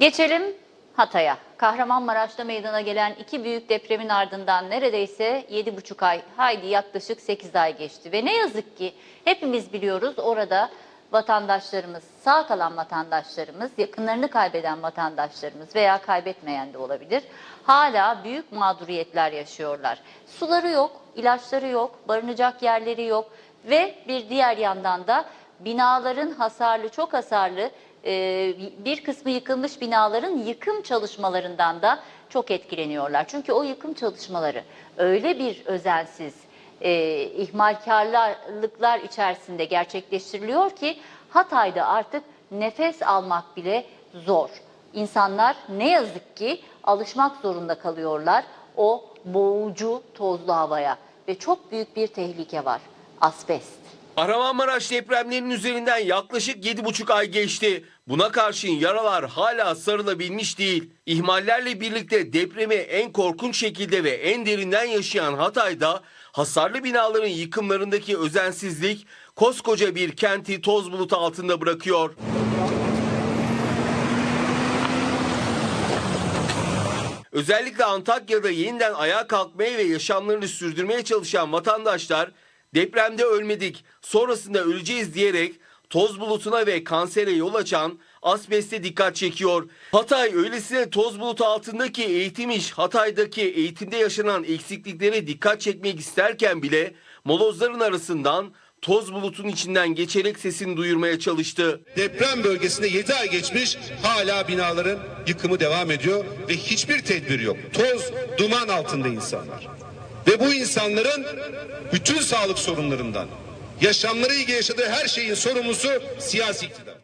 Geçelim Hatay'a. Kahramanmaraş'ta meydana gelen iki büyük depremin ardından neredeyse 7,5 ay, haydi yaklaşık 8 ay geçti. Ve ne yazık ki hepimiz biliyoruz orada vatandaşlarımız, sağ kalan vatandaşlarımız, yakınlarını kaybeden vatandaşlarımız veya kaybetmeyen de olabilir. Hala büyük mağduriyetler yaşıyorlar. Suları yok, ilaçları yok, barınacak yerleri yok ve bir diğer yandan da binaların hasarlı, çok hasarlı e, bir kısmı yıkılmış binaların yıkım çalışmalarından da çok etkileniyorlar. Çünkü o yıkım çalışmaları öyle bir özensiz, e, ihmalkarlıklar içerisinde gerçekleştiriliyor ki Hatay'da artık nefes almak bile zor. İnsanlar ne yazık ki alışmak zorunda kalıyorlar o boğucu tozlu havaya ve çok büyük bir tehlike var. Asbest. Kahramanmaraş depremlerinin üzerinden yaklaşık 7,5 ay geçti. Buna karşın yaralar hala sarılabilmiş değil. İhmallerle birlikte depremi en korkunç şekilde ve en derinden yaşayan Hatay'da hasarlı binaların yıkımlarındaki özensizlik koskoca bir kenti toz bulutu altında bırakıyor. Özellikle Antakya'da yeniden ayağa kalkmaya ve yaşamlarını sürdürmeye çalışan vatandaşlar depremde ölmedik, sonrasında öleceğiz diyerek toz bulutuna ve kansere yol açan asbeste dikkat çekiyor. Hatay öylesine toz bulutu altındaki eğitim iş Hatay'daki eğitimde yaşanan eksikliklere dikkat çekmek isterken bile molozların arasından toz bulutun içinden geçerek sesini duyurmaya çalıştı. Deprem bölgesinde 7 ay geçmiş hala binaların yıkımı devam ediyor ve hiçbir tedbir yok. Toz, duman altında insanlar. Ve bu insanların bütün sağlık sorunlarından, yaşamları ilgili yaşadığı her şeyin sorumlusu siyasi iktidar.